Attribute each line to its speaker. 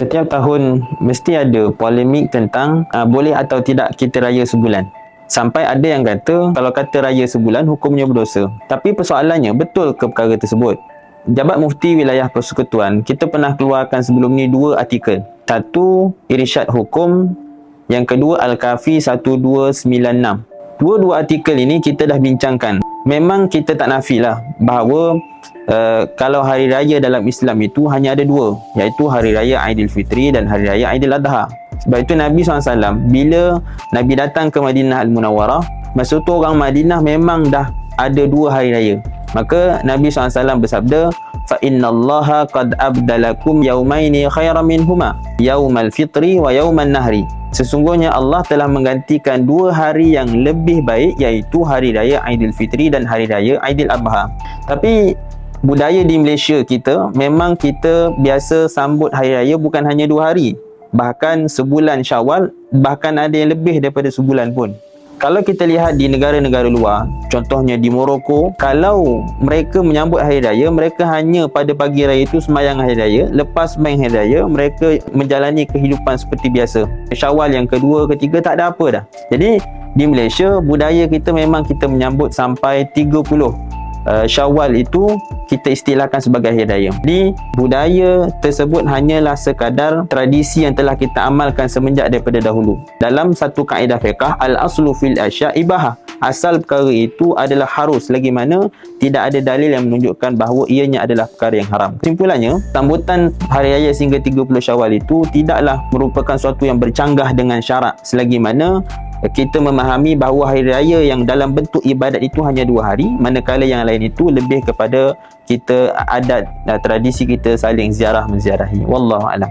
Speaker 1: Setiap tahun mesti ada polemik tentang uh, boleh atau tidak kita raya sebulan. Sampai ada yang kata kalau kata raya sebulan hukumnya berdosa. Tapi persoalannya betul ke perkara tersebut? Jabat Mufti Wilayah Persekutuan, kita pernah keluarkan sebelum ni dua artikel. Satu, Irsyad Hukum. Yang kedua, Al-Kafi 1296. Dua-dua artikel ini kita dah bincangkan. Memang kita tak nafilah bahawa uh, kalau hari raya dalam Islam itu hanya ada dua. Iaitu Hari Raya Aidilfitri dan Hari Raya Aidiladha. Sebab itu Nabi SAW bila Nabi datang ke Madinah Al-Munawwarah masa tu orang Madinah memang dah ada dua hari raya maka Nabi SAW bersabda fa innallaha qad abdalakum yaumaini khairan minhuma yaumal fitri wa yauman nahri sesungguhnya Allah telah menggantikan dua hari yang lebih baik iaitu hari raya Aidilfitri dan hari raya Aidil Adha. Tapi budaya di Malaysia kita memang kita biasa sambut hari raya bukan hanya dua hari. Bahkan sebulan syawal bahkan ada yang lebih daripada sebulan pun kalau kita lihat di negara-negara luar contohnya di Morocco kalau mereka menyambut hari raya mereka hanya pada pagi raya itu semayang hari raya. Lepas semayang hari raya mereka menjalani kehidupan seperti biasa. Syawal yang kedua ketiga tak ada apa dah. Jadi di Malaysia budaya kita memang kita menyambut sampai 30 uh, Syawal itu kita istilahkan sebagai hari raya. Jadi budaya tersebut hanyalah sekadar tradisi yang telah kita amalkan semenjak daripada dahulu. Dalam satu kaedah fiqah al-aslu fil asya ibahah. Asal perkara itu adalah harus lagi mana tidak ada dalil yang menunjukkan bahawa ianya adalah perkara yang haram. Kesimpulannya, sambutan hari raya sehingga 30 Syawal itu tidaklah merupakan suatu yang bercanggah dengan syarak selagi mana kita memahami bahawa hari raya yang dalam bentuk ibadat itu hanya dua hari. Manakala yang lain itu lebih kepada kita adat tradisi kita saling ziarah menziarahi wallahu alam